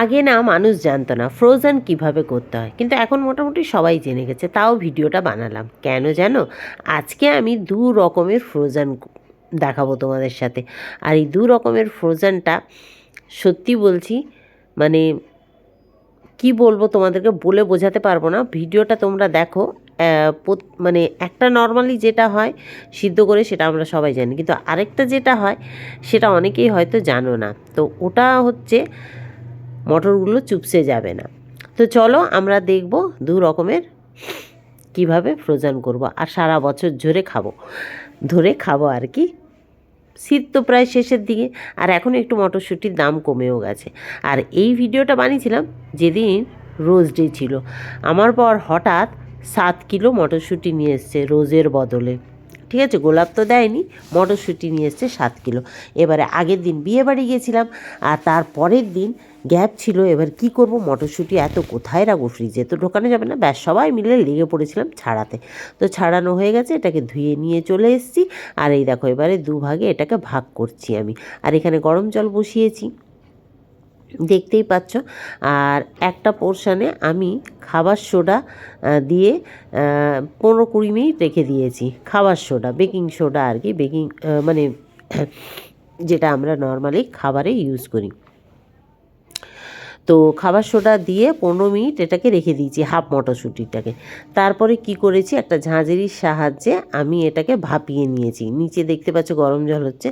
আগে না মানুষ জানতো না ফ্রোজেন কীভাবে করতে হয়। কিন্তু এখন মোটামুটি সবাই জেনে গেছে, তাও ভিডিওটা বানালাম। কেন জানো? আজকে আমি দু রকমের ফ্রোজেন দেখাবো তোমাদের সাথে। আর এই দু রকমের ফ্রোজেনটা সত্যি বলছি মানে কি বলব তোমাদেরকে বলে বোঝাতে পারব না। ভিডিওটা তোমরা দেখো মানে একটা নর্মালি যেটা হয় সিদ্ধ করে সেটা আমরা সবাই জানি। কিন্তু আরেকটা যেটা হয়, সেটা অনেকেই হয়তো জানো না। তো ওটা হচ্ছে মটরগুলো চুপসে যাবে না। তো চলো আমরা দেখব দু রকমের কীভাবে ফ্রোজেন করব আর সারা বছর ধরে খাব। ধরে খাব আর কি। শীত তো প্রায় শেষের দিকে আর এখন একটু মটরশুঁটির দাম কমেও গেছে। আর এই ভিডিওটা বানিয়েছিলাম যেদিন রোজ ডে ছিল। আমার পর হঠাৎ সাত কিলো মটরশুঁটি নিয়ে এসছে রোজের বদলে। ঠিক আছে? গোলাপ তো দেয়নি। মটরশুঁটি নিয়ে এসছে সাত কিলো। এবারে আগের দিন বিয়ে বাড়ি গেছিলাম আর তার পরের দিন গ্যাপ ছিল। এবার কি করব? মটরশুঁটি এত কোথায় রাখব? ফ্রিজে তো ঢোকানো যাবে না। ব্যাস, সবাই মিলে লেগে পড়েছিলাম ছাড়াতে। তো ছাড়ানো হয়ে গেছে, এটাকে ধুয়ে নিয়ে চলে এসেছি। আর এই দেখো, এবারে দুভাগে এটাকে ভাগ করছি আমি। আর এখানে গরম জল বসিয়েছি। দেখতেই পাচ্ছ। আর একটা পোর্শানে আমি খাবার সোডা দিয়ে পনেরো কুড়ি মিনিট রেখে দিয়েছি। খাবার সোডা বেকিং সোডা আর কি বেকিং মানে যেটা আমরা নর্মালি খাবারে ইউজ করি। তো খাবার সোডা দিয়ে পনেরো মিনিট এটাকে রেখে দিয়েছি, হাফ মটরশুঁটিটাকে। তারপরে কি করেছি, একটা ঝাঁঝরির সাহায্যে আমি এটাকে ভাপিয়ে নিয়েছি। নিচে দেখতে পাচ্ছ গরম জল হচ্ছে,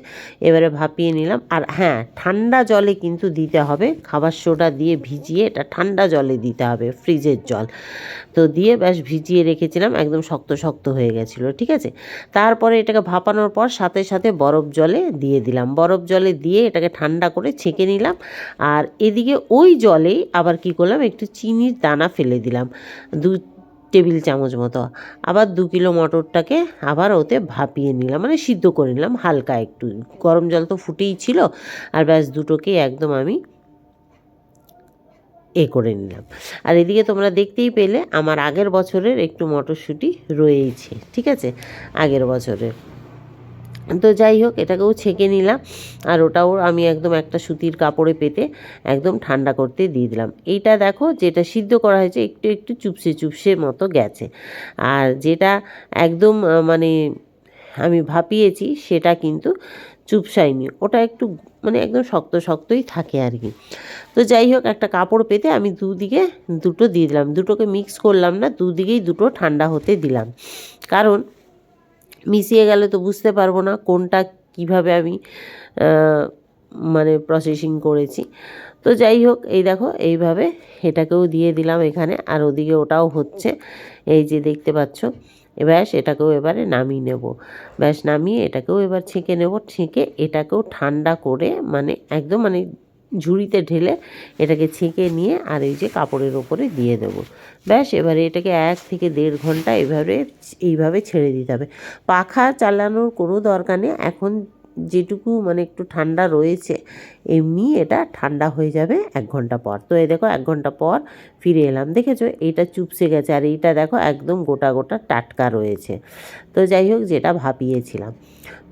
এবারে ভাপিয়ে নিলাম। আর হ্যাঁ ঠান্ডা জলে কিন্তু দিতে হবে, খাবার সোডা দিয়ে ভিজিয়ে এটা ঠান্ডা জলে দিতে হবে, ফ্রিজের জল। তো দিয়ে ব্যাস ভিজিয়ে রেখেছিলাম, একদম শক্ত শক্ত হয়ে গেছিল, ঠিক আছে? তারপরে এটাকে ভাপানোর পর সাথে সাথে বরফ জলে দিয়ে দিলাম। বরফ জলে দিয়ে এটাকে ঠান্ডা করে ছেঁকে নিলাম। আর এদিকে ওই জলেই আবার কি করলাম? একটু চিনির দানা ফেলে দিলাম। দু টেবিল চামচ মতো। আবার দু কিলো মটরটাকে আবার ওতে ভাপিয়ে নিলাম। মানে সিদ্ধ করে নিলাম হালকা একটু। গরম জল তো ফুটেই ছিল। আর ব্যাস দুটোকে একদম আমি এ করে নিলাম। আর এদিকে তোমরা দেখতেই পেলে আমার আগের বছরের একটু মটরশুঁটি রয়েইছে। ঠিক আছে? আগের বছরের। তো যাই হোক, এটাকেও ছেঁকে নিলাম আর ওটাও আমি একদম একটা সুতির কাপড়ে পেতে একদম ঠান্ডা করতে দিয়ে দিলাম। এইটা দেখো, যেটা সিদ্ধ করা হয়েছে একটু একটু চুপসে চুপসে মতো গেছে। আর যেটা একদম মানে আমি ভাপিয়েছি, সেটা কিন্তু চুপসায়নি। ওটা একটু মানে একদম শক্ত শক্তই থাকে আর কি। তো যাই হোক, একটা কাপড় পেতে আমি দুদিকে দুটো দিয়ে দিলাম। দুটোকে মিক্স করলাম না, দুদিকেই দুটো ঠান্ডা হতে দিলাম। কারণ মিশিয়ে গেলে তো বুঝতে পারব না কোনটা কীভাবে আমি মানে প্রসেসিং করেছি। তো যাই হোক, এই দেখো, এইভাবে এটাকেও দিয়ে দিলাম এখানে। আর ওদিকে ওটাও হচ্ছে, এই যে দেখতে পাচ্ছ, ব্যাস এটাকেও এবারে নামিয়ে নেব। ব্যাস নামিয়ে এটাকেও এবার ছেঁকে নেব। ছেঁকে এটাকেও ঠান্ডা করে মানে একদম মানে ঝুড়িতে ঢেলে এটাকে ছেঁকে নিয়ে আর এই যে কাপড়ের ওপরে দিয়ে দেবো। ব্যাস, এবারে এটাকে এক থেকে দেড় ঘণ্টা এভাবে, এইভাবে ছেড়ে দিতে হবে। পাখা চালানোর কোনো দরকার নেই। এখন যেটুকু মানে একটু ঠান্ডা রয়েছে, এমনি এটা ঠান্ডা হয়ে যাবে এক ঘণ্টা পর। তো এই দেখো, এক ঘণ্টা পর ফিরে এলাম। দেখেছ? এইটা চুপসে গেছে আর এইটা দেখো, একদম গোটা গোটা টাটকা রয়েছে। তো যাই হোক, যেটা ভাপিয়েছিলাম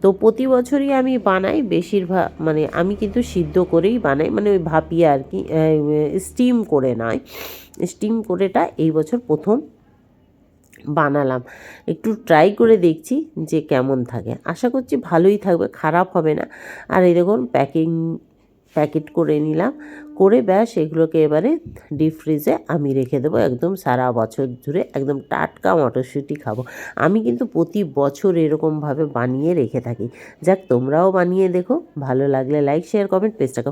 তো প্রতি বছরই আমি বানাই, বেশিরভাগ মানে আমি কিন্তু সিদ্ধ করেই বানাই মানে ওই ভাপিয়ে আর কি স্টিম করে নয়। স্টিম করেটা এই বছর প্রথম বানালাম। একটু ট্রাই করে দেখছি যে কেমন থাকে। আশা করছি ভালোই থাকবে, খারাপ হবে না। আর এই দেখুন প্যাকিং প্যাকেট করে নিলাম। করে ব্যাস, এগুলোকে এবারে ডিপ ফ্রিজে আমি রেখে দেবো। একদম সারা বছর ধরে একদম টাটকা মটরশুঁটি খাব। আমি কিন্তু প্রতি বছর এরকমভাবে বানিয়ে রেখে থাকি। যাক, তোমরাও বানিয়ে দেখো। ভালো লাগলে লাইক শেয়ার কমেন্ট পেজটাকে